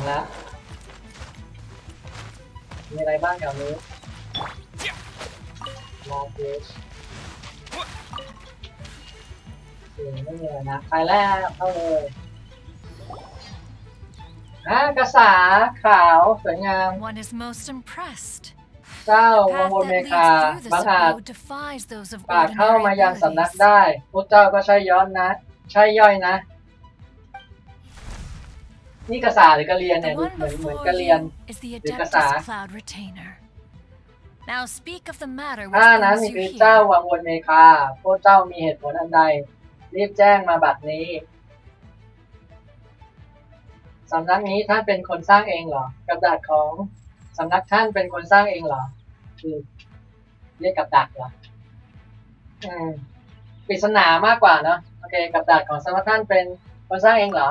งละมีอะไรบ้างแถวนี้มอร์เฟสไม่มีนะใครแรกเข้าเลยอะกระสาขาวสวยงามเจ้าวงวนเมคาบังอาจป่าเข้ามายังสำนักได้ พุทธเจ้าก็ใช่ย้อนนะ ใช่ย่อยนะ นี่กระสาหรือกระเรียนเนี่ยเหมือนเหมือนกระเรียนหรือก the Adeptus ถ้านั้นมีเจ้าวังวนเมคาพวกเจ้ามีเหตุผลอันใด รีบแจ้งมาบัดนี้ สำนักนี้ท่านเป็นคนสร้างเองเหรอ กับดักของ สำนักท่านเป็นคนสร้างเองเหรอ คือเรียกกับดักเหรอ อืมปริศนามากกว่านะโอเค กับดักของสำนักท่านเป็น มาสร้างเองเหรอ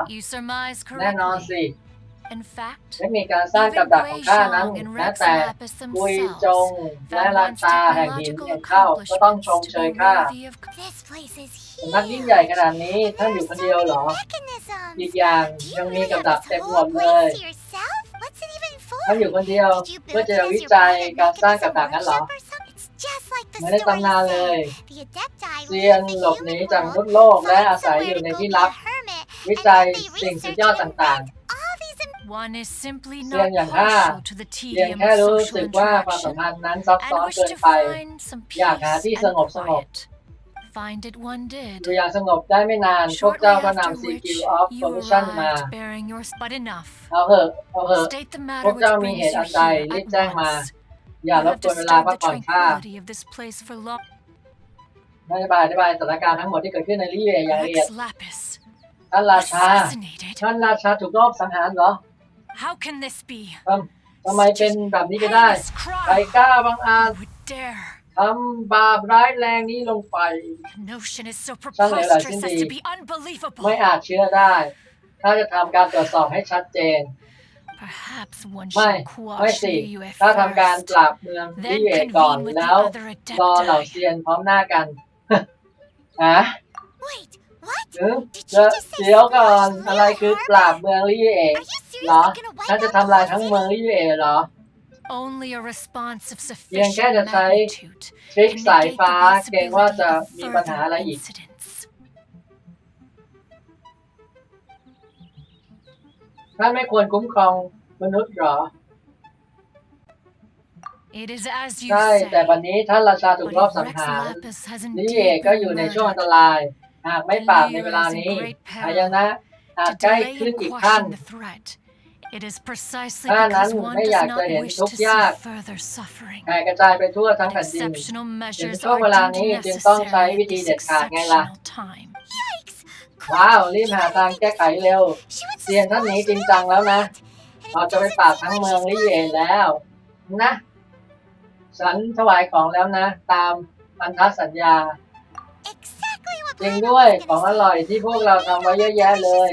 แน่นอนสิไม่มีการสร้างกับดักของข้านั้นแม้แต่กุยจงและลานตาแห่งหินยังเข้าก็ต้องชมเชยข้า This สำนักยิ่งใหญ่ขนาดนี้ท่านอยู่คนเดียวเหรออีกอย่างยังมีกับดักเต็มหมดเลย To ท่านอยู่คนเดียวเพื่อจะ this วิจัยการสร้างกับดักนั้นเหรอไม่ได้ตำนานเลยเซียนหลบหนีจากมนุดโลกและอาศัยอยู่ในที่ลับ วิจัยสิ่งสุดยอดต่าง One is simply ๆ เพียง not อย่างถ้า partial to the เพียง tedium แค่ of รู้ social สึกว่าความสัม interaction พันธ์นั้นซับ and ซ้อน wish เกิน to ไป find some อ peace ยากหาที่ส and งบสงบ quiet. Find it one อ did. ยู่อย่างสงบได้ไม่นาน พวก Shortly เจ้าก็นำ after CQ which of you Commission มา arrived bearing your... But enough. เอาเหอะเอาเหอะ State the พ matter วก which เจ้ามี brings เห you ตุอันใด here รีบ at แจ้งมา once. อย่า You รบ have กวนเวลา disturbed พัก the ผ่อนข้า tranquility of this place for long. ได้อธิบายอธิบายสถานการณ์ทั้งหมดที่เกิดขึ้นในลิเบียอย่างละเอียด Lex Lapis. ท่านราชา ท่านราชาถูกรอบสังหารเหรอ How can this be ทำไมเป็นแบบนี้ก็ได้ ใครกล้าบังอาจทำบาปร้ายแรงนี้ลงไปช่างเลวไหลสิ้นดีไม่อาจเชื่อได้ ถ้าจะทำการตรวจสอบให้ชัดเจน ไม่ ไม่สิ ถ้าทำการปราบเมืองที่เวก่อนแล้วรอเหล่าเซียนพร้อมหน้ากัน ฮะ เดี๋ยวเดี๋ยวก่อนอะไรคือปราบเมืองลี่เองเหรอฉันจะทำลายทั้งเมืองลี่เองเหรอเพียงแค่จะใช้ทริกสายฟ้าเกรงว่าจะมีปัญหาอะไรอีกท่านไม่ควรคุ้มครองมนุษย์หรอ ใช่ แต่วันนี้ท่านราชาถูกรอบสังหารนี่เอกก็อยู่ในช่วงอันตราย หากไม่ปราบในเวลานี้อายนะอาจใกล้ขึ้นอีกขั้นถ้านั้นไม่อยากจะเห็นทุกยากแผ่กระจายไปทั่วทั้งแผ่นดินถึงช่วงเวลานี้จึงต้องใช้วิธีเด็ดขาดไงล่ะว้าว รีบหาทางแก้ไขเร็วเซียนท่านนี้จริงจังแล้วนะ เราจะไปปราบทั้งเมืองลิเยนแล้ว นะ ฉันถวายของแล้วนะ ตามพันธสัญญา จริงด้วยของอร่อยที่พวกเราทำไว้เยอะแยะเลย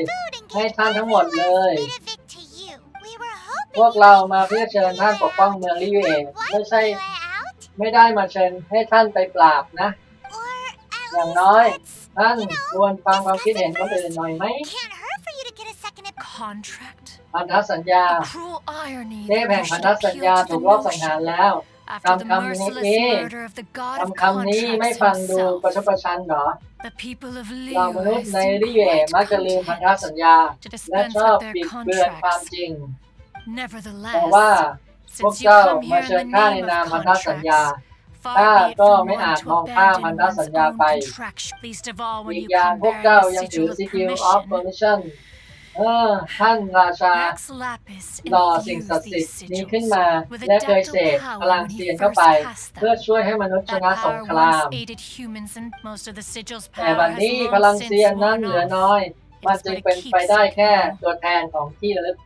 ให้ท่านทั้งหมดเลย พวกเรามาเพื่อเชิญท่านปกป้องเมืองลิเวไม่ใช่ ไม่ได้มาเชิญให้ท่านไปปราบนะ อย่างน้อย ท่านควรฟังความคิดเห็นคนอื่นหน่อยไหมพันธสัญญาเทพแห่งพันธสัญญาถูกลอบสังหารแล้วคำคำนี้คำคำนี้ไม่ฟังดูประชดประชันเหรอ The people of เรามนุษในริเวมักจะลืมพันธสัญญา และชอบปิดเบือนความจริง แต่ว่าพวกเจ้ามาเชิญข้าในนามพันธสัญญาข้าก็ไม่อาจมองข้ามพันธสัญญาไปอีกอย่างพวกเจ้ายังถือ Secure of Permission เออท่านราชาหอสิ่งศักดิ์สิทธิ์นี้ขึ้นมา และเคยเสกพลังเซียนเข้าไป เพื่อช่วยให้มนุษย์ชนะสงคราม แต่บัดนี้พลังเซียนนั้นเหลือน้อย มันจึงเป็นไปได้แค่ตัวแทนของที่ระลึก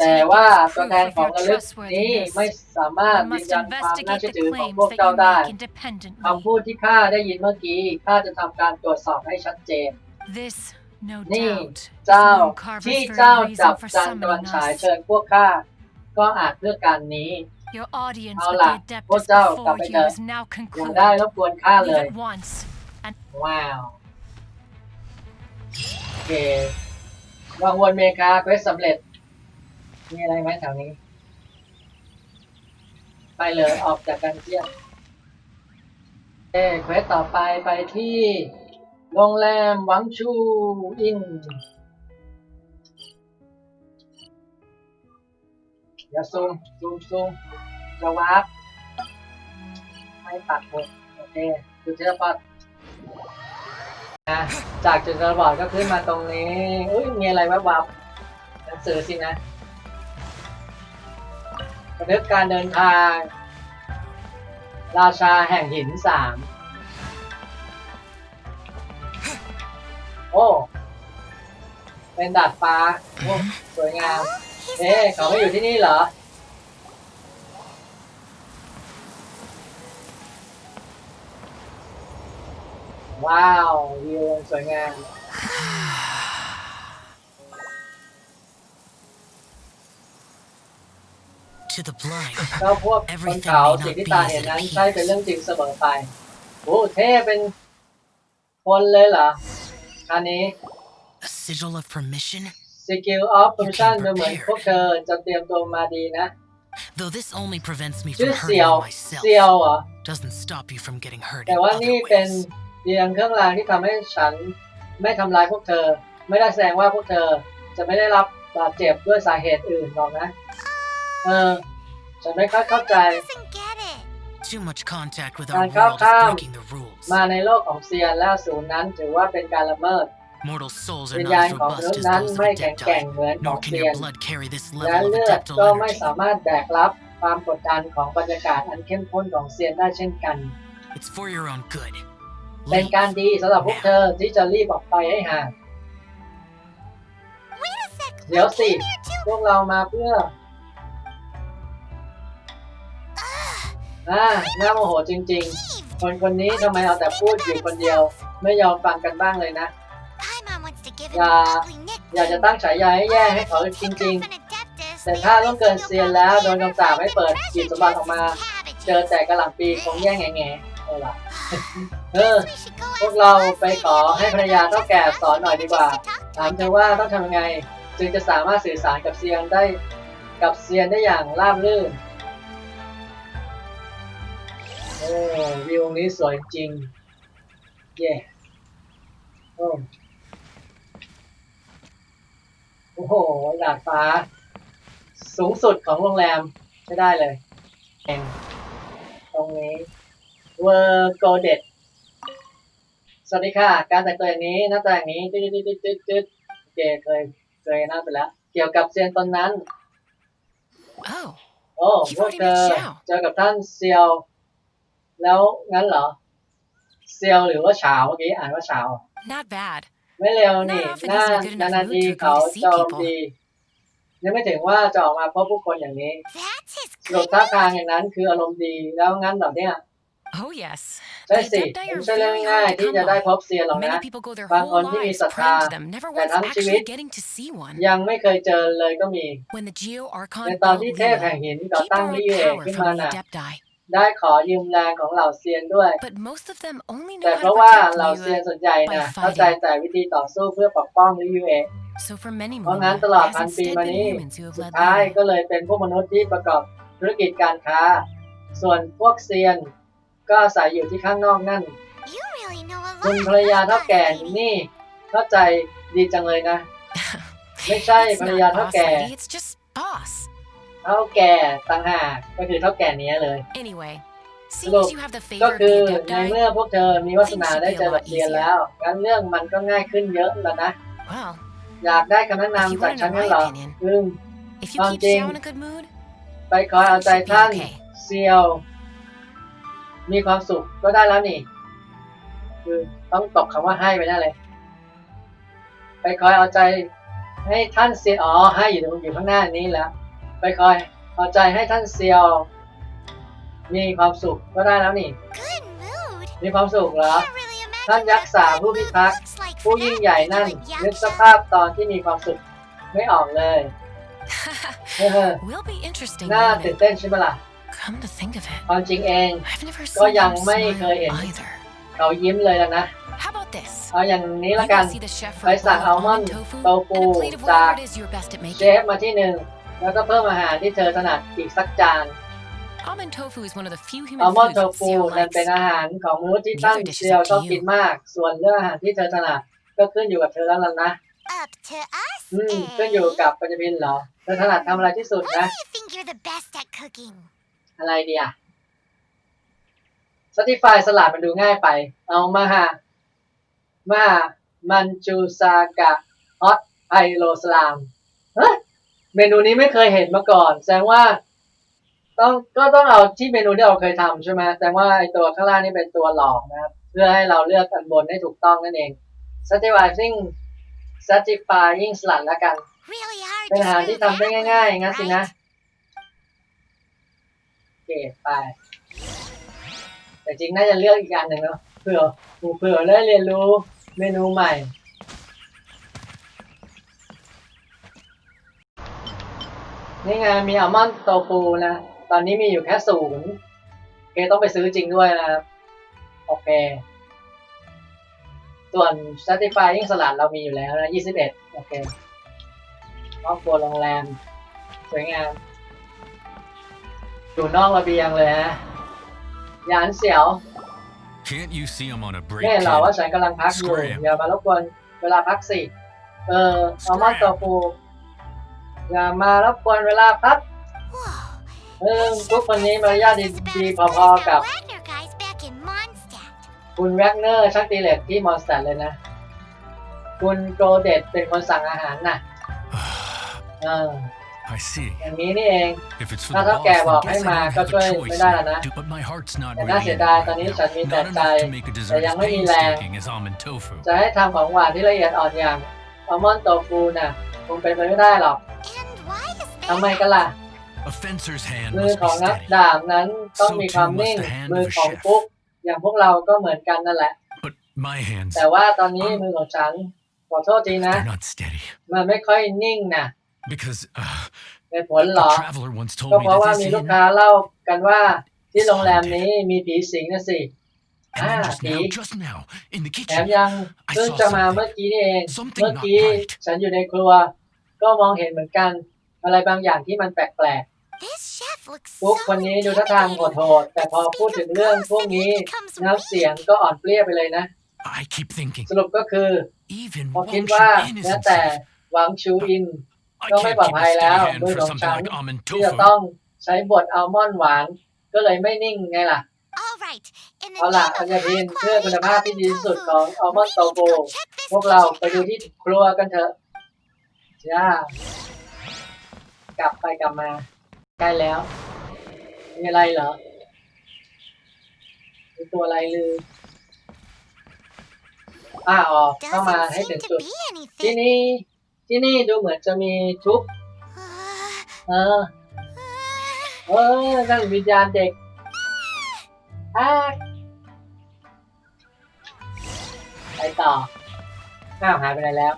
แต่ว่าตัวแทนของระลึกนี้ไม่สามารถยืนยันความน่าเชื่อถือของพวกเจ้าได้คำพูดที่ข้าได้ยินเมื่อกี้ข้าจะทำการตรวจสอบให้ชัดเจน นี่เจ้าที่เจ้าจับจันตะวันฉายเชิญพวกข้าก็อาจเพื่อการนี้เอาล่ะพวกเจ้ากลับไปเถอะยังได้รบกวนข้าเลยว้าวโอเควังวนเมกาเควสสำเร็จ มีอะไรไหมแถวนี้ ไปเลยออกจากการเที่ยวเอเควสต่อไปไปที่ โรงแรมหวังชูอินอย่าซูมซูมซูมจะวาร์ปไม่ตัดหมดโอเคจุดเทเลพอร์ตนะจากจุดเทเลพอร์ตก็ขึ้นมาตรงนี้อุ้ยมีอะไรแวบๆหนังสือสินะบันทึกการเดินทาง ราชาแห่งหินสาม อ้เป็นดาดฟ้าโอ้สวยงาม He's เอ๊ะ not เขาไม่อ here. ยู่ที่นี่เหรอ ว้าววิวสวยงาม To the blind, เจ้าพวกบนเขาสิ่งที่ตาเห็นนั้นใช่เป็นเรื่องจริงเสมอไปโอ้เท่เป็นคนเลยเหรอ อันนี้ a sigil of permission? Skill of Permission ดูเหมือนพวกเธอจะเตรียมตัวมาดีนะ Though this only prevents me ชื่อ from เซียว hurting myself, เซียวเหรอ doesn't stop you from getting hurt แต่ in ว่า other นี่เป็น ways. เพียงเครื่องรางที่ทำให้ฉันไม่ทำร้ายพวกเธอ ไม่ได้แสดงว่าพวกเธอจะไม่ได้รับบาดเจ็บด้วยสาเหตุอื่นหรอกนะ เออ ฉันไม่ค่อยเข้าใจ doesn't get it. Too much contact with กา our รก้าว world ข้าม is breaking the rules. มาในโลกของเซียนและศูนย์นั้นถือว่าเป็นการละเมิด Mortal souls are วิญ not ญาณ as ของมนุษ robust ย์ as นั้น those of ไม่ a แข็ง dead แกร่ง die, เหมือนขอ nor ง can เซีย your น blood carry this และ level of เลือด adeptal ก็ไม่ energy. สามารถแบกรับความกดดันของบรรยากาศอันเข้มข้นของเซียนได้เช่นกัน It's for your own good. เป็น Leave. การดีสำหรับพวกเธอที่จะรีบออกไปให้ห่าง Wait a sec. เดี๋ยว we สิ came here to. พวกเรามาเพื่อ อ่าน่าโมโหจริง Leave. ๆคนคนนี้ทำไมเอาแต่พูดอยู่คนเดียว ไม่ยอมฟังกันบ้างเลยนะ Paimon wants to give him Ya, an ugly nickname. อยากจะตั้งฉายาให้แย่ให้เขาจริง ๆ แต่ถ้าล่วงเกินเซียนแล้วโดนคำสาปให้เปิดจีบสมบัติออกมา เจอแต่กระหล่ำปีคงแย่แง่แง่ๆเออล่ะเออ พวกเราไปขอให้ภรรยาเท่าแก่สอนหน่อยดีกว่า ถามเธอว่าต้องทำยังไง จึงจะสามารถสื่อสารกับเซียนได้ กับเซียนได้อย่างราบรื่น โอ้วิวนี้สวยจริง เย่โอ้โอ้โหดาดฟ้า สูงสุดของโรงแรมใช้ได้เลยเองตรงนี้เวอร์โกเดตสวัสดีค่ะ การแต่งตัวอย่างนี้หน้าตาอย่างนี้จืดจืดจืดจืดจืดโอเคเคยเคยหน้าไปแล้ว เกี่ยวกับเซียนตนนั้น Oh, โอ้พวกเธอเจอกับท่านเซียว แล้วงั้นเหรอ เซียวหรือว่าเฉาเมื่อกี้อ่านว่าเฉา Not bad. ไม่เร็วนี่ Not often น่า is there good enough นานๆ mood ที to agree เขา to see จะ people. ดียังไม่ถึงว่าจะออกมาพบผู้คนอย่างนี้ That's his หลบท่า good ทาง mood. อย่างนั้นคืออารมณ์ดีแล้วงั้นเหรอเนี่ย Oh, yes. ใช่ The สิ Adepti ไม่ are ใช่เรื่อง very ง่าย hard ที่ to จะ come ได้พ by. บเซียนหรอกนะ Many people go their บาง whole คนที่มี lives ศรัทธา praying to them, never แต่ once ทั้งชีวิต actually getting to see one. ยังไม่เคยเจอเลยก็มี When the Geo ใน Archon ตอน built ที่เทพแห่ง Lila, หินก่อ he ตั้ง borrowed ลิเอ power ขึ้น from มา the น่ะ Adepti. ได้ขอยืมแรงของเหล่าเซียนด้วย But most of them only แต่ know เพ how ราะ to ว่า protect เหล่าเซียน Liyue. ส่วนใหญ่น่ะ by เข้าใจแต่วิธีต่อสู้เพื่อปกป้องลิยูเอ So for many เพราะงั้น millennia, ตลอด it พัน has ปี instead มา been นี้ humans who have สุด led ท้าย Liyue. ก็เลยเป็นพวกมนุษย์ที่ประกอบธุรกิจการค้า ส่วนพวกเซียน ก็อาศัยอยู่ที่ข้างนอกนั่น You really know a คุณ lot. ภรรยาเท่าแก่ lady. นี่เข้าใจดีจังเลยนะ ไม่ใช่ It's ภรรยา not เท่า boss แก่ เท่าแก่ต่างหากก็คือเท่าแก่เนี้ยเลย Anyway, seeing Look, as you have the ก็ favor of คือ the ใน Adepti, เมื่อพวกเธอมีวาสนาได้เจอกับเซียนแล้วงั้นเรื่องมันก็ง่ายขึ้นเยอะแล้วนะ well, อยากได้คำแนะ if you นำจาก want ฉั to น know นั่น my เหรอ opinion, อืม if you Um, keep Jing. Xiao in a good mood, ไปคอยเอาใจท่าน เซียว มีความสุขก็ได้แล้วนี่ คือต้องตกคำว่าให้ไปแน่เลย ไปคอยเอาใจให้ท่านเซียวอ๋อให้อยู่ตรงอยู่ข้างหน้านี้แล้ว ไปคอยเอาใจให้ท่านเซียว มีความสุขก็ได้แล้วนี่ Good mood. มีความสุขเหรอ Can't really imagine ท่าน what ยัก a ษ์สา good ผู้ mood พิทักษ์ looks like ผู้ for ยิ่ง that ใหญ่นั่น vigilant นึกส yaksha. ภาพตอนที่มีความสุขไม่ออกเลยเฮ้อ will be interesting. น่า won't ตื่น it? เต้นใช่ไหมล่ะ Come to think of it, ความจริงเอง I've never Có seen dòng him mây smile khởi hiện. either. เขายิ้มเลยแล้วนะ How about this? เอาอย่างนี้ You ละกัน go see the chef for ไป a สั่ง bowl อัล of มอน almond ด์ tofu โต and ฟู a plate of จาก whatever it is you're best at เช making. ฟมาที่หนึ่ง แล้วก็เพิ่มอาหารที่เธอถนัดอีกสักจาน Almond tofu is one of the few อั human ลมอนด์ foods โต that ฟู Seal นั่น likes. เป็นอาหารของมนุษย์ที่ตั้งเซียวชอบกินมาก ส่วนเรื่องอาหารที่เธอถนัดก็ขึ้นอยู่กับเธอแล้วล่ะนะ Up to us, อืม eh? ขึ้นอยู่กับปัญญพินเหรอ เธอถนัดทำอะไรที่สุด What นะ do you think you're the best at cooking? อะไรดีอะสติฟายสลัดมันดูง่ายไป เอามาฮะมามันจูซากะฮอตไอโรสลามเฮ้ย เมนูนี้ไม่เคยเห็นมาก่อน แสดงว่า ต้องก็ต้องเอาที่เมนูที่เราเคยทำใช่ไหมแสดงว่าไอตัวข้างล่างนี่เป็นตัวหลอกนะครับ เพื่อให้เราเลือกอันบนให้ถูกต้องนั่นเอง satisfying satisfying สลัดแล้วกัน Really hard เป็น to อาหาร screw ที่ทำได้ that one ง่าย up, ๆงั้นสินะ right? เกตไป แต่จริงน่าจะเลือกอีกอันหนึ่งเนาะเผื่อเผื่อได้เรียนรู้เมนูใหม่ นี่ไงมีอัลมอนด์โตฟูนะ ตอนนี้มีอยู่แค่ศูนย์โอเคต้องไปซื้อจริงด้วยนะครับ โอเค ส่วน Satisfying สลัดเรามีอยู่แล้วนะ21โอเคครอบครัวโรงแรม สวยงาม อยู่นอกระเบียงเลยฮะหยานเสียว Can't you see I'm on a break? ไม่เห็นเหรอ kid? ว่าฉันกำลังพักอยู่ Scram อย่ามารบกวนเวลาพักสิ เอออัลมอนด์โตฟู อย่ามารบกวนเวลาพัก Whoa. เออทุกคนนี้มารยาทดี This is about ดี as พ good อ as ๆกับ that Wagner guys back in Mondstadt. คุณแวกเนอร์ช่างตีเหล็กที่มอนสเตอร์เลยนะ คุณโกเดตเป็นคนสั่งอาหารน่ะ เออ I see. อย่างนี้นี่เอง If it's for ถ้า the เท่า boss, แก่บอก then ให้ guess I มา don't ก็ have ช่วย a ไม่ choice. ได้แล้วนะ Dude, but my heart's not แต่ ready น่าเสีย yet ดาย right ตอนนี้ now. ฉันมีแต่ Not ใจ enough to make a แต่ dessert ยัง as ไม่มีแรง painstaking as almond tofu. จะให้ทำของหวานที่ละเอียดอ่อนอย่างอัลมอนด์โตฟูน่ะ คงเป็นไปไม่ได้หรอก And why is ทำไม that? กันล่ะ A fencer's hand มือ must ข be องนัก steady. ดาบนั้นต้องมีความนิ่ง มือของฟุกอย่างพวกเราก็เหมือนกันนั่นแหละ But my hands, แต่ว่าตอนนี้มือของฉันขอโทษทีนะ they're not steady. มันไม่ค่อยนิ่งนะ Because uh, เป็นผลเหร a อ traveler once ก็ told เพ me ราะว่า that มี this ลูก inn, ค้าเล่ากันว่าที่โรงแรมนี้มีผีสิงนะสิ and อ่า then just ผี now, just now, in the แถม kitchen, ยังเพิ่งจะมาเมื่อกี้นี่เอง Something เมื่อกี้ not right. ฉันอยู่ในครัว ก็มองเห็นเหมือนกัน อะไรบางอย่างที่มันแปลก This chef looks ๆฟุก so คนนี้ดูท่าทางโ intimidating. หดๆแต่พอพูดถึงเรื่องพวกนี้น้ำเสียงก็อ่อนเปรี้ยไปเลยนะ I keep thinking, สรุปก็คือ even พอคิด Wang ว่า Shu In แม้ isn't แต่ safe. หวังชูอิน I ก็ไม่ can't ปลอด keep a ภัยแล้ว steady hand มือ for ของ something ฉัน like almond ที่จะ tofu. ต้องใช้บดอัลมอนด์หวาน ก็เลยไม่นิ่งไงล่ะ เอาล่ะ name อั of ญญาพินเพื่อคุณภาพที่ดีที่สุดของอัลมอนด์โต we need ฟู to go check this พวกเราไปดูที่ครัวกันเถอะจ้ากลับไปกลับมาใกล้แล้ว มีอะไรเหรอ มีตัวอะไรลือป้าออกเข้ามาให้ถึงจุด ที่นี่ที่นี่ดูเหมือนจะมีทุก Uh, เออ เออนั่นวิญญาณเด็กอ้า ต่อข้าวหายไปไหนแล้ว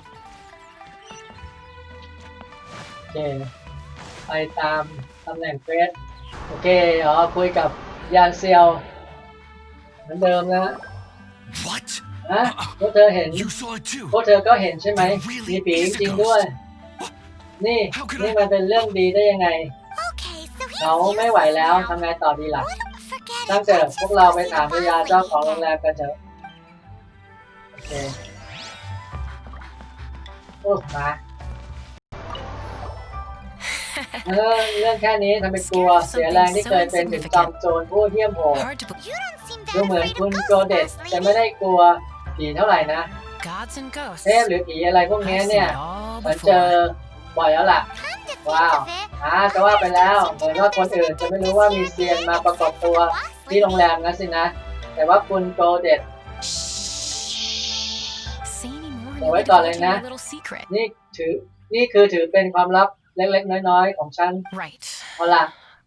โอเคไปตามตำแหน่งเฟสโอเคอ๋อคุยกับยานเซียวเหมือนเดิมนะ What? ฮะพวกเธอเห็น You saw it too. พวกเธอก็เห็นใช่ไหม มีผีจริงๆด้วย นี่นี่มันเป็นเรื่องดีได้ยังไง okay, so he's เขาไม่ไหวแล้ว useless ทำ now. ไงต่อดีล่ะ What? Forget ตั้ง it. แต่ Let's พวก just เรา go ไป see ถาม the พยา boss เจ้าของ lady โรงแร again. มกันเถอะโอ เคโอ้มาเออเรื่องแค่นี้ทำเป็นกลัวเสียแรงที่เคยเป็นถึงจอมโจรผู้เหี้ยมโหด Hard to believe. You don't seem ดู that เหมือน afraid คุณ of โกเดต ghosts, จะ boss ไม่ lady. ได้กลัวผีเท่าไหร่นะ Gods and ghosts. เทพหรือผีอะไรพวกนี้ I've seen เนี่ย it all ฉันเจอ before. บ่อยแล้วล่ะ Come to think Wow. of it, อ่าจะว่าไปแล้วเหมือนว่าคนอื่นจะไม่รู้ว่ามีเซียนมาประกอบตัว boss ที่โรงแร lady. มนั้นสินะ แต่ว่าคุณโกเดต any more and Ủa, you'll cái be còn này divulging my nè. little secret. นี่ถือ นี่คือถือเป็นความลับเล็กๆ น้อยๆ ของฉัน Right. เอาล่ะ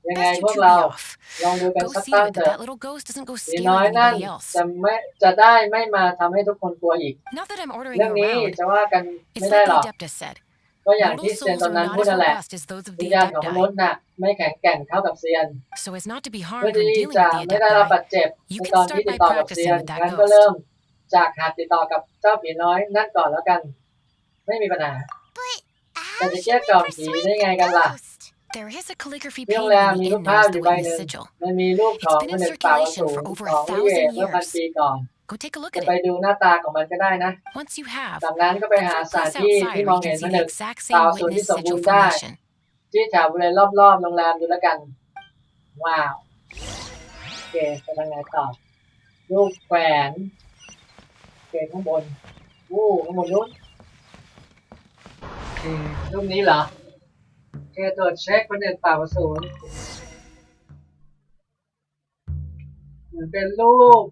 ยังไง Best พ you วก two เรา be off. ลองดูกัน Go สัก see ตั้ง to it เถ that อะ that little ghost doesn't go ผี scaring น้อยนั่น anybody else. จะไม่จะได้ไม่มาทำให้ทุกคนกลัวอีก Not that I'm ordering เรื่อง you นี้ around. จะว่ากันไม่ It's ได้ like หร the อก Adeptus said. ก็อย่าง Mortal ที่เซียน souls ตอน are นั้น not พูด as นั่นแหละ robust as those of วิญ the ญาณของมนุษ Adepti. ย์น่ะไม่แข็งแกร่งเท่ากับเซียน So as not to be เพื่อ harmed when ที่ dealing จะ with the ไม่ได้รับ Adepti, บาดเจ็บ You ใน can ตอน start ที่ติด by ต่อกับเซียน practicing with that งั้นก็ ghost. เริ่ม จากหาติดต่อกับเจ้าผีน้อยนั่นก่อนแล้วกัน ไม่มีปัญหา But how But the should we Jacob, persuade hindi nga the gala. ghost? There is a calligraphy ที่โรง painting แรม on มี the รูป end ภาพ of อ the ยู่ใบห witness นึ่ง sigil. มันมีรูปของ It's been มัน in หนึ่งป่าวสู circulation ง for over ข a องวิเวก thousand เมื่อพัน years. ปีก่อน Go take a look จะ at ไป it. ดูหน้าตาของมันก็ได้นะ Once you have, จากนั้นก็ไปหา look สถาน close ที่ outside ที่ where มอง you เห็น can ผ see นึ the ก exact ป่าว same สูงที่ witness สมบู sigil รณ์ได้ formation. ที่แถวบริเวณรอบๆโรงแรมดูแล้วกัน ว้าว โอเคไปทางไหนต่อ รูปแขวน โอเคข้างบนวู้ข้างบนนู้นรูปนี้เหรอโอเคตรวจเช็คผนึกป่าวศูนย์เหมือนเป็นรูป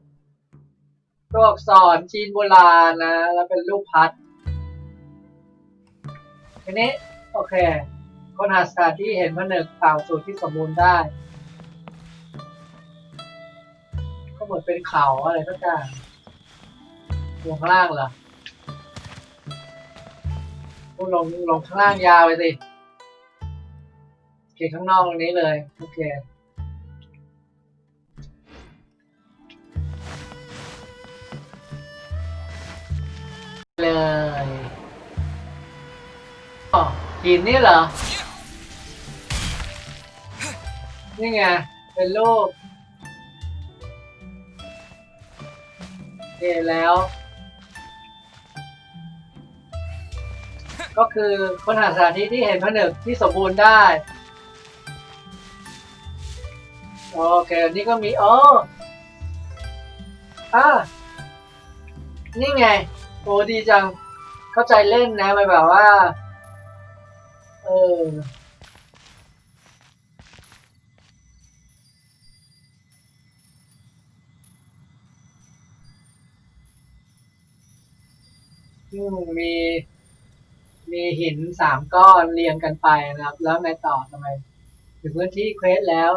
ตัวอักษรจีนโบราณนะ แล้วเป็นรูปพัดทีนี้ โอเคค้นหาสถานที่เห็นผนึกเปล่าสูตรที่สมบูรณ์ได้ ก็เหมือนเป็นเขาอะไรสักอย่าง ลงข้างล่างเหรอพูดลงลงข้างล่างยาวเลยสิโอเคข้างนอกตรงนี้เลย โอเคเลยอ๋อหินนี่เหรอ นี่ไง เป็นรูปโอเคแล้ว ก็คือค้นหาสถานที่ที่เห็นผนึกที่สมบูรณ์ได้ โอเค นี่ก็มีอ๋ออ่านี่ไง โอ้ดีจัง เข้าใจเล่นนะมันแบบว่า เอออืม มีหินสามก้อนเรียงกันไปนะครับ แล้วไงต่อทำไม ถึงพื้นที่เควสแล้ว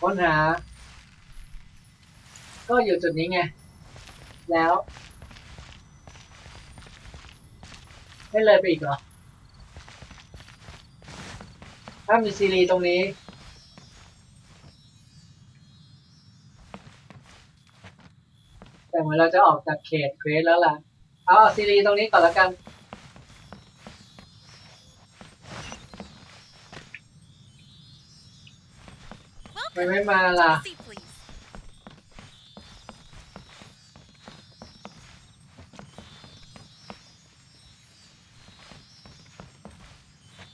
ค้นหา ก็อยู่จุดนี้ไง แล้วไม่เลยไปอีกเหรอ ถ้ามีซีรีตรงนี้แต่เหมือนเราจะออกจากเขตเควสแล้วล่ะ เอาซีรีตรงนี้ก่อนแล้วกัน ไม่ไม่มาล่ะ Seat, please.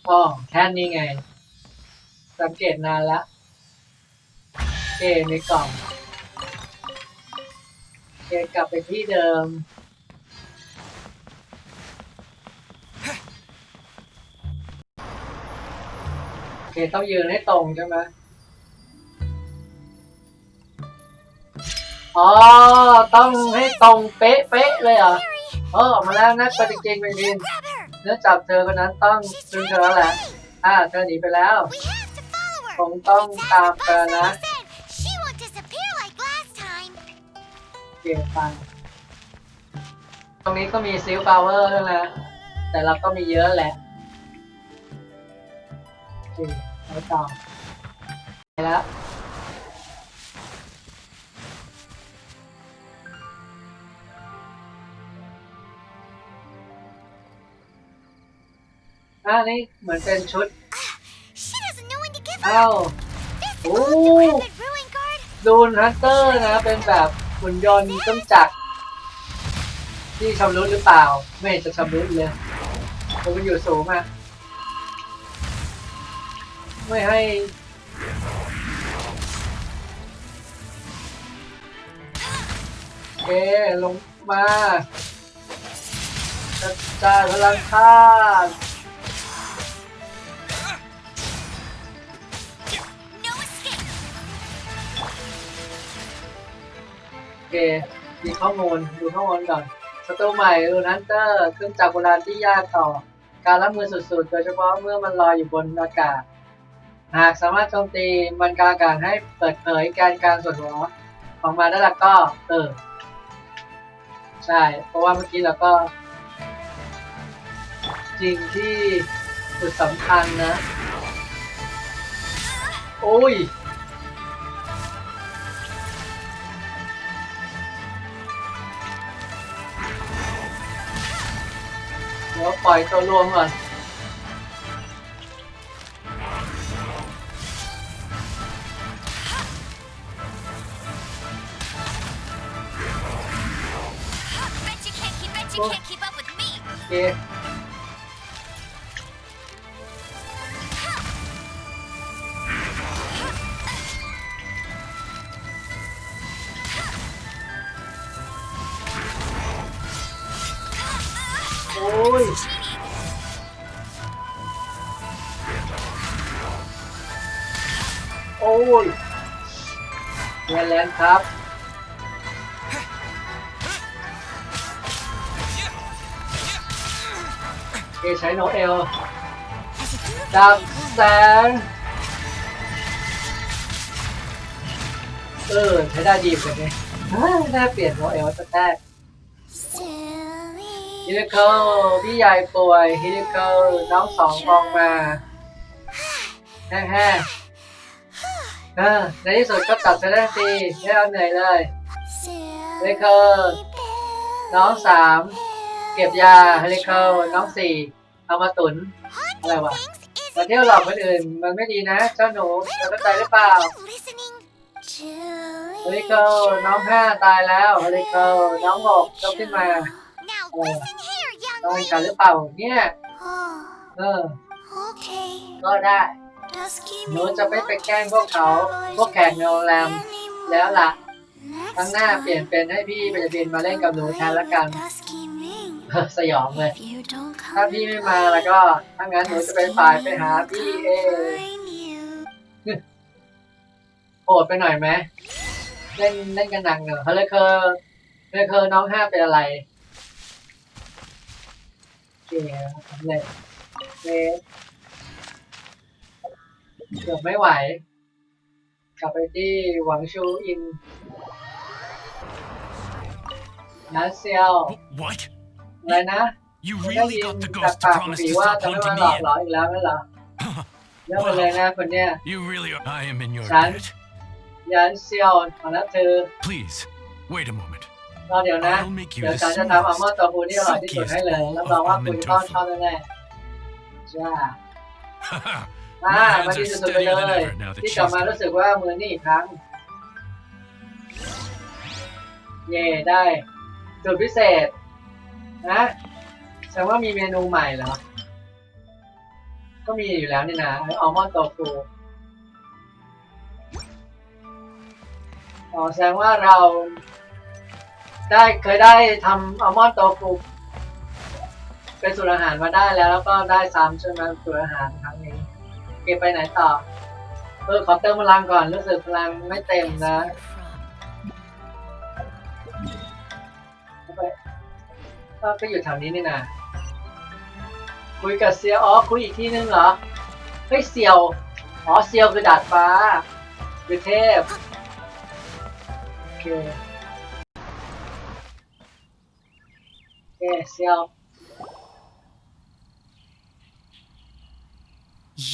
อ๋อแค่นี้ไง สังเกตนานละโอเคในกล่องโอเคกลับไปที่เดิม โอเคต้องยืนให้ตรงใช่ไหม อ๋อ ต้องให้ตรงเป๊ะเป๊ะๆเลยเหรอเออออกมาแล้วนะก็จริงเป็นดินเนื่อจากเธอคนนั้นต้องซึ่งเธอแล้วแหละ อ่า เธอหนีไปแล้ว คงต้องตามเธอนะเปลี่ยนฟังตรงนี้ก็มีซิลพาวเวอร์ด้วยนะ แต่เราก็มีเยอะแหละโอเคไปต่อไปแล้ว อ่านี่เหมือนเป็นชุด She doesn't know when to give อ้า up. ว This Ooh. undefended ruin guard. ดูนฮันเตอร์นะ เป็นแบบหุ่นยนต์เครื่องจักรที่ชำรุดหรือเปล่า ไม่เห็นจะชำรุดเลยผมมันอยู่สูงอะไม่ให้โอเคลงมากระจายพลังค่าน เคมีข้อมูลดูข้อมูลก่อนศัตรูใหม่รูนันเตอร์เครื่องจักรโบราณที่ยากต่อ การรับมือสุดๆ โดยเฉพาะเมื่อมันลอยอยู่บนอากาศ หากสามารถโจมตีมันกลางอากาศให้เปิดเผยการกลารส่วนหัวออกมาได้แล้วก็ เออ ใช่ เพราะว่าเมื่อกี้เราก็ จริงที่จุดสำคัญนะ โอ้ย ดี๋ยวปล่อยตัวรวมก่อน Bet you can't keep, bet you Oh. can't keep up with me. โอเค ครับ เอใช้โนเอลดับแสง เออ ใช้ได้ดีเหมือนกันเนี่ยอ้าวน่าเปลี่ยนโนเอลสักแรกฮิลิเคิลพี่ใหญ่ป่วยฮิลิเคิลน้องสองมองมาแฮ่ๆ เออในที่สุดก็ตัดไปได้ทีไม่เอาเหนื่อยเลย Silly ฮิลิเคิลน้องสามเก็บยาฮิลิเคิลน้องสี่เอามาตุนอะไรวะ things มา isn't เที่ยวหลอกคนอื่นมันไม่ดีนะ เจ้าหนูเธอเข้าใจหรือเปล่า listening. ฮลิเคิลน้องห้าตายแล้วฮลิเคิลน้องหกยกขึ้นมา Now Oh. listen here, น้อง young กันห lady. รือเปล่าเนี่ย Oh, เออ okay. ก็ได้ Dusky หนูจะไม่ไปแกล้งพวกเขา พวกแขกในโรงแรมแล้วล่ะครั้งหน้าเปลี่ยนเป็นให้พี่เบญจบินมาเล่นกับหนูแทนละกัน Dusky Ming. เอสยองเลย ถ้าพี่ไม่มาแล้วก็ถ้างั้นหนูจะเป็นฝ่ายไปหาพี่เองโหดไปหน่อยไหมเล่นเล่นกันหนักเหนอะฮลเคิลฮลเคิลน้องห้าเป็นอะไรโอเคสำเร็จเอ๊ะ เกือบไม่ไหว กลับไปที่หวังชูอินนัเซียว What? อะไรนะ You ได้ really ยิน got the จาก ghost to ปาก promise ผี to ว่า stop จะไม่ hunting มาหล me อกหลอน in? อีกแล้วนั่นเหรอเรื่องมันเลยนะคนเนี้ย You really are. I am in your Son. debt. ยันเซียวขอรับเธอ Please, wait a moment. รอเดี๋ยวนะ I'll make you เดี๋ยว the ฉันจะทำอัลมอน smoothest, ด์ตัวฟูที่อร่อยที่สุดให้เลย silkiest รับ bowl รอง of ว่าคุณ almond ต้องชอบ tofu. แน่ๆจ้า My อ่า hands มา are ดีสุดๆไป steadier เล than ย ever now that ที่ she's กลับมา gone. รู้สึกว่ามือนี่อีกครั้ง เย่ได้สูตรพิเศษ นะแสดงว่ามีเมนูใหม่เหรอ ก็มีอยู่แล้วนี่นะอัลมอนด์โตฟูอ๋อแสดงว่าเรา ได้เคยได้ทำอัลมอนด์โตฟูเป็นสูตรอาหารมาได้แล้ว แล้วก็ได้ซ้ำใช่ไหมสูตรอาหารครั้งนี้ เก็บไปไหนต่อเออขอเติมพลังก่อนรู้สึกพลังไม่เต็มนะ From ไปก็ไปอยู่แถวนี้นี่นะคุยกับเซียวอ๋อคุยอีกที่นึงเหรอเฮ้ยเซียวอ๋อเซียวคือดาดฟ้าคือเทพโอเคโอเคเซียว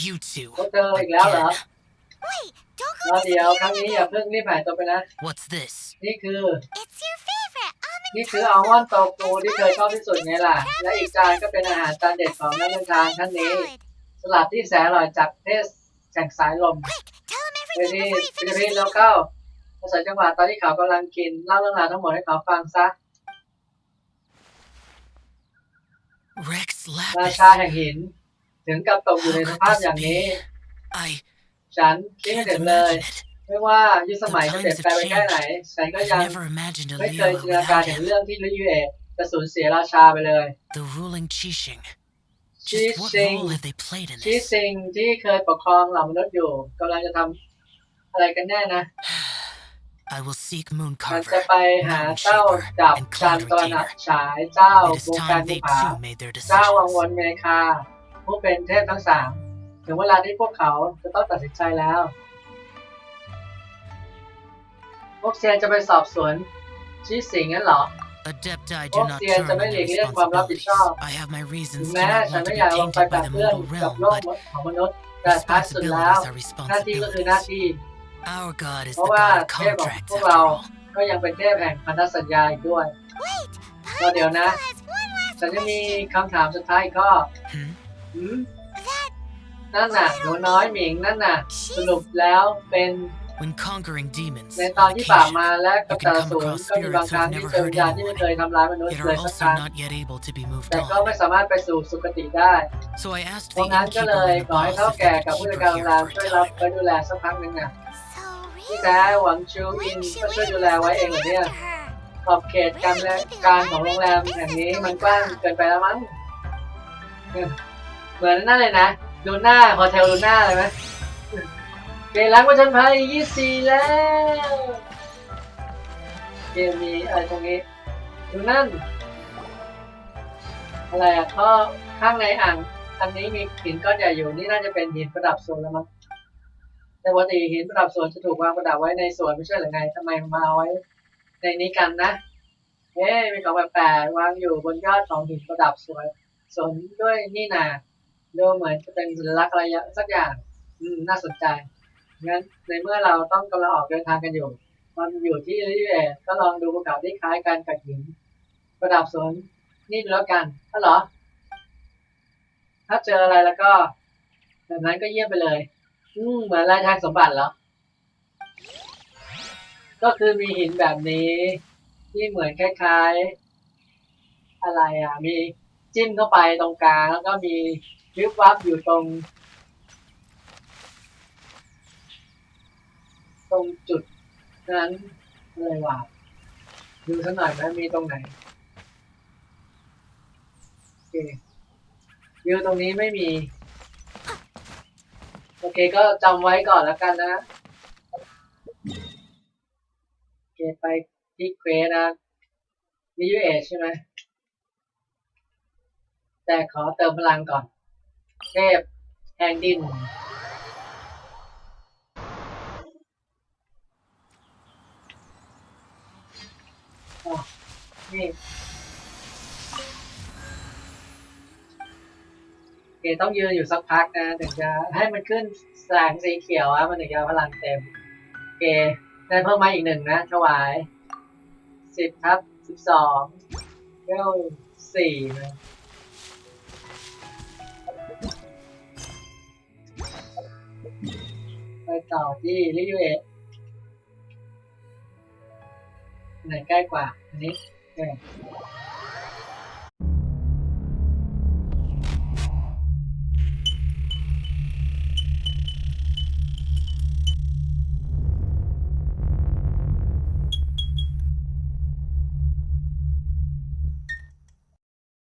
You two. พวกเธออีกแล้วเหรอ Again. Wait, don't ร go อเดี๋ยวครั้ง disappearing นี้อย่า again. เพิ่งรีบหายตัวไปนะ What's this? นี่คือ It's your favorite almond นี่คืออัลมอนด์โตฟูที่เธอชอบที่สุดไงล่ะ และอีกจานก็เป็นอาหารจานเด็ดของนักเดินทางท่านนี้ salad. สลัดที่แสนอร่อยจากเทศแสงสายลม Quick, tell him เร everything นี่ before he ฟิลิป finishes ปินส์แล้ว eating. เข้าอาศัยจังหวะตอนที่เขากำลังกินเล่าเรื่องราวทั้งหมดให้เขาฟังซะ Rex รา Lapis. ชาแห่งหิน ถึงกับตกอยู่ในสภาพอย่างนี้ I ฉันคิดไม่ can't ถึงเลย imagine it. ไม่ว่ายุคสมัยจะเปลี่ยนแปลงไปแค่ไหน ฉันก็ I've ยัง never imagined a ไม่เคย Leo จินตนาการ without ถึง him. เรื่องที่ลิยูเอะจะสูญเสียราชาไปเลย The ruling Qixing. ชี Just what ซิง role have they played in ชี this? ซิงที่เคยปกครองเหล่ามนุษย์อยู่กำลังจะทำอะไรกันแน่นะ I will seek Moon มัน Carver. จะไปหาเจ้าดับจันตระหนักฉายเจ้า It is วงการ time ภู they ผา too made their เจ้าวัง decisions. วนเมคา ผู้เป็นเทพทั้งสามถึงเวลาที่พวกเขาจะต้องตัดสินใจแล้ว พวกเซียนจะไปสอบสวนชี้สิงงั้นเหรอ Adepti Oh, do not yeah, turn จะ on ไม่หลี their กเลี่ยงความรับผิดชอบ responsibilities. I have my ถึง reasons to แม้ not ฉัน want to ไม่ be อยากลงไป tainted กับ by the เพื่อน mortal กับ realm, โลก but ของมนุษย์แต่ท้ายสุดแล้ว responsibilities are หน้าที่ก็คือหน้า responsibilities. ที่ Our god is เพราะ the ว่า god of เทพของ contracts พวก after เรา all. ก็ยังเป็นเทพแห่งพันธสัญญาอีกด้วย Wait, Rồi, điều Pineapple nè. has one last ฉันจะมีคำถามสุดท้ายอีกข้อ Hmm? หืม นั่นน่ะหนูน้อยหมิงนั่นน่ะ สรุปแล้วเป็น When conquering demons, ใน on ตอนที่ปราบ occasion, มาและกับ you ตา can สู come ร across ก็มีบาง spirits ครั้ง who've ที่ never เจอวิ hurt ญญาณที่ไม่เคย anyone, ทำร้ายมนุษย์ yet เลย are สักค also รั้ง not yet able to be moved แต่ก็ on. ไม่สามารถไปสู่สุคติได้ So I asked เพ the ราะงั้นก็เล innkeeper ย and the ขอให้ boss เท่า if they แก่ could กับผู้ keep จัด her การโรง here แรม for ช่วย a รับ time. ไปดูแลสักพักหนึ่งน่ะ So ที่ really, แท้หวังชูอิน Wen ก็ช่วย Shui ดูแลไว้เองเหรอเนี่ย after her. ขอบเขตการและการของโรงแรมแห่งนี้มันกว้างเกินไปแล้วมั้ง เหมือนนั่นเลยนะดูหน้าโฮเทลดูหน้าเลยไหมเกมล้างประชันภัยยี่สี่แล้ว เกมมีอะไรตรงนี้ดูนั่น อะไรอะก็ข้างในอ่าง อันนี้มีหินก้อนใหญ่อยู่ นี่น่าจะเป็นหินประดับสวนแล้วมั้ง แต่ปกติหินประดับสวนจะถูกวางประดับไว้ในสวนไม่ใช่หรือไงทำไมมาเอาไว้ ในนี้กันนะเอ๊มีของแปลกๆวางอยู่บนยอดของหินประดับสวยสนด้วยนี่นา ดูเหมือนจะเป็นสัญลักษณ์อะไรสักอย่าง อืม น่าสนใจ งั้นในเมื่อเราต้องกำลังออกเดินทางกันอยู่มันอยู่ที่ลิเอก็ลองดูภูเขาที่คล้ายกันกับหิน ประดับสวนนี่ดูแล้วกันถ้าเหรอ ถ้าเจออะไรแล้วก็ แบบนั้นก็เยี่ยมไปเลย อืมเหมือนรายทางสมบัติเหรอ ก็คือมีหินแบบนี้ ที่เหมือนคล้าย ๆ อะไรอะ มี จิ้มเข้าไปตรงกลางแล้วก็มีวิบวับอยู่ตรง ตรงจุดนั้นเลยว่ะดูสักหน่อยไหมมีตรงไหนโอเควิวตรงนี้ไม่มี โอเคก็จำไว้ก่อนแล้วกันนะโอเคไปที่เควสนะมียูเอใช่ไหม แต่ขอเติมพลังก่อน เทพแห่งดินอ๋อนี่เคต้องยืนอยู่สักพักนะถึงจะให้มันขึ้นแสงสีเขียวอะมันถึงจะพลังเต็มเคได้เพิ่มมาอีกหนึ่งนะถวายสิบทับสิบสองเก้าสี่นะ ต่อที่ลิยูเอะไหนใกล้กว่า อันนี้เออ